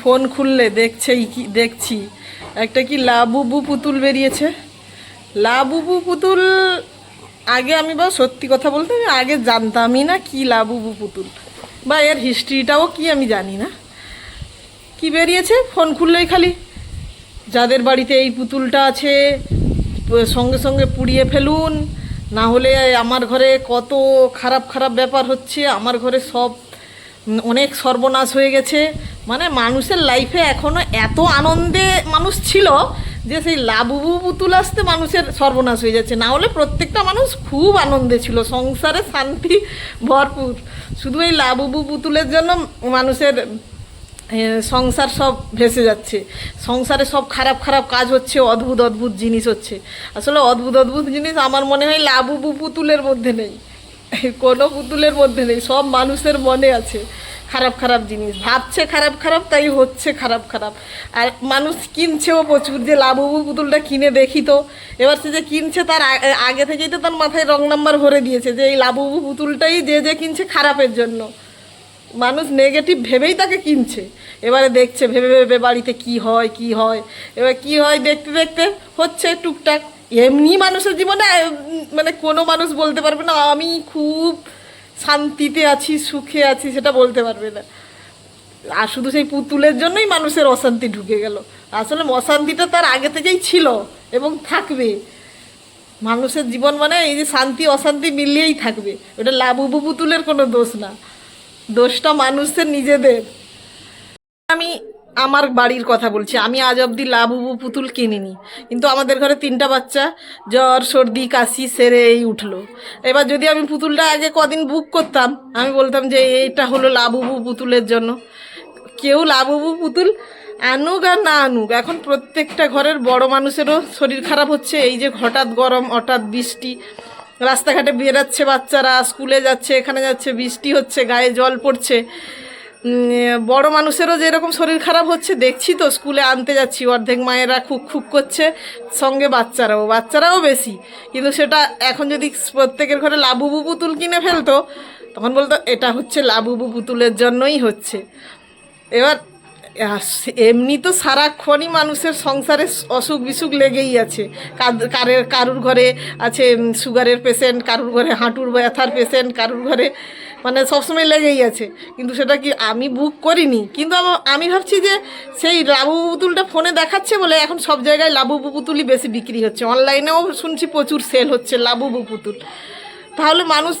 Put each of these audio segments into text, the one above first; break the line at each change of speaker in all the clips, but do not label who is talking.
Phone খুললে দেখছেই কি, দেখছি। একটা কি লাবুবু পুতুল বেরিয়েছে? লাবুবু পুতুল আগে আমি বা সত্যি কথা বলতে আগে জানতামই না কি লাবুবু পুতুল। বা এর হিস্ট্রিটাও কি আমি জানি না। কি বেরিয়েছে? ফোন খুললেই খালি। যাদের বাড়িতে এই পুতুলটা আছে, সঙ্গে সঙ্গে পুড়িয়ে ফেলুন। না হলে আমার ঘরে কত খারাপ খারাপ ব্যাপার হচ্ছে, আমার ঘরে সব অনেক সর্বনাশ হয়ে গেছে। মানে মানুষের লাইফে এখনও এত আনন্দে মানুষ ছিল যে সেই লাবুবু পুতুল আসতে মানুষের সর্বনাশ হয়ে যাচ্ছে। না হলে প্রত্যেকটা মানুষ খুব আনন্দে ছিল, সংসারে শান্তি ভরপুর। শুধু এই লাবুবু পুতুলের জন্য মানুষের সংসার সব ভেসে যাচ্ছে। সংসারে সব খারাপ খারাপ কাজ হচ্ছে, অদ্ভুত অদ্ভুত জিনিস হচ্ছে। আসলে অদ্ভুত অদ্ভুত জিনিস আমার মনে হয় লাবুবু পুতুলের মধ্যে নেই। কোনো পুতুলের মধ্যে নেই, সব মানুষের মনে আছে। খারাপ খারাপ জিনিস, ভাবছে খারাপ খারাপ, তাই হচ্ছে খারাপ খারাপ। আর মানুষ কিনছেও প্রচুর, যে লাবুবু পুতুলটা কিনে দেখি তো, এবার সে যে কিনছে তার আগে থেকেই তো তার মাথায় রং নাম্বার ভরে দিয়েছে, যে এই লাবুবু পুতুলটাই যে যে কিনছে খারাপের জন্য। মানুষ নেগেটিভ ভেবেই তাকে কিনছে। এবারে দেখছে, ভেবে ভেবে বাড়িতে কি হয় কি হয়, এবার কি হয় দেখতে দেখতে হচ্ছে টুকটাক। এমনি মানুষের জীবনে মানে কোনো মানুষ বলতে পারবে না, আমি খুব শান্তিতে আছি, সুখে আছি, সেটা বলতে পারবে না। আর শুধু সেই পুতুলের জন্যই মানুষের অশান্তি ঢুকে গেল। আসলে অশান্তিটা তার আগে থেকেই ছিল এবং থাকবে। মানুষের জীবন মানে এই যে শান্তি, অশান্তি মিলিয়েই থাকবে। ওটা লাবুবু পুতুলের কোনো দোষ না। দোষটা মানুষের নিজেদের। আমি আমার বাড়ির কথা বলছি। আমি আজ অবধি লাবুবু পুতুল কিনিনি। কিন্তু আমাদের ঘরে তিনটা বাচ্চা, জ্বর, সর্দি, কাশি, সেরে এই উঠল। এবার যদি আমি পুতুলটা আগে কদিন বুক করতাম, আমি বলতাম যে এইটা হলো লাবুবু পুতুলের জন্য। কেউ লাবুবু পুতুল আনুক আর না আনুক, এখন প্রত্যেকটা ঘরের বড় মানুষেরও শরীর খারাপ হচ্ছে। এই যে হঠাৎ গরম, হঠাৎ বৃষ্টি, রাস্তাঘাটে বেরাচ্ছে বাচ্চারা, স্কুলে যাচ্ছে, এখানে যাচ্ছে, বৃষ্টি হচ্ছে, গায়ে জল পড়ছে। বড় মানুষেরও যেরকম শরীর খারাপ হচ্ছে, দেখছি তো, স্কুলে আনতে যাচ্ছি, অর্ধেক মায়েরা খুব খুব করছে, সঙ্গে বাচ্চারাও বাচ্চারাও বেশি। কিন্তু সেটা এখন যদি প্রত্যেকের ঘরে লাবুবু পুতুল কিনে ফেলতো, তখন বলতো, এটা হচ্ছে লাবুবু পুতুলের জন্যই হচ্ছে। এবার এমনি তো সারাক্ষণই মানুষের সংসারে অসুখ বিসুখ লেগেই আছে। কারের, কারুর ঘরে আছে সুগারের পেশেন্ট, কারুর ঘরে হাঁটুর ব্যথার পেশেন্ট, কারুর ঘরে মানে সবসময় লেগেই আছে। কিন্তু সেটা কি আমি বুক করিনি? কিন্তু আমি ভাবছি যে সেই লাবু পুতুলটা ফোনে দেখাচ্ছে বলে এখন সব জায়গায় লাবু পুতুলই বেশি বিক্রি হচ্ছে। অনলাইনেও শুনছি প্রচুর সেল হচ্ছে লাবু পুতুল। তাহলে মানুষ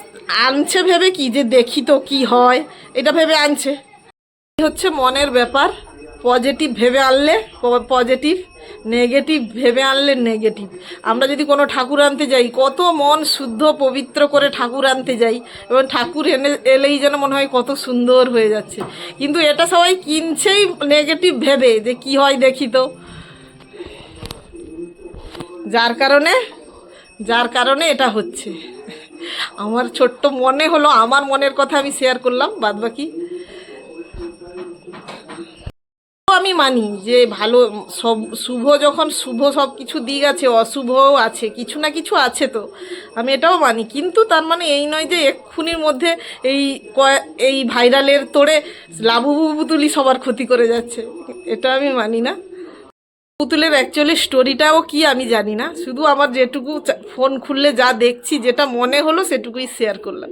আনছে ভেবে কি? যে দেখি তো কি হয়? এটা ভেবে আনছে। হচ্ছে মনের ব্যাপার। পজিটিভ ভেবে আনলে পজিটিভ নেগেটিভ ভেবে আনলে নেগেটিভ আমরা যদি কোনো ঠাকুর আনতে যাই, কত মন শুদ্ধ, পবিত্র করে ঠাকুর আনতে যাই, এবং ঠাকুর এনে, এলেই যেন মনে হয় কত সুন্দর হয়ে যাচ্ছে। কিন্তু এটা সবাই কিনছেই নেগেটিভ ভেবে, যে কি হয় দেখি তো। যার কারণে যার কারণে এটা হচ্ছে। আমার ছোট্ট মনে হলো, আমার মনের কথা আমি শেয়ার করলাম বাদ বাকি আমি মানি যে ভালো, সব, শুভ যখন শুভ সব কিছু দিক আছে, অশুভও আছে, কিছু না কিছু আছে তো, আমি এটাও মানি। কিন্তু তার মানে এই নয় যে এক্ষুনির মধ্যে এই এই ভাইরালের তোড়ে লাবুবু পুতুলি সবার ক্ষতি করে যাচ্ছে, এটা আমি মানি না। পুতুলের অ্যাকচুয়ালি স্টোরিটাও কি আমি জানি না, শুধু আমার যেটুকু ফোন খুললে যা দেখছি, যেটা মনে হলো সেটুকুই শেয়ার করলাম।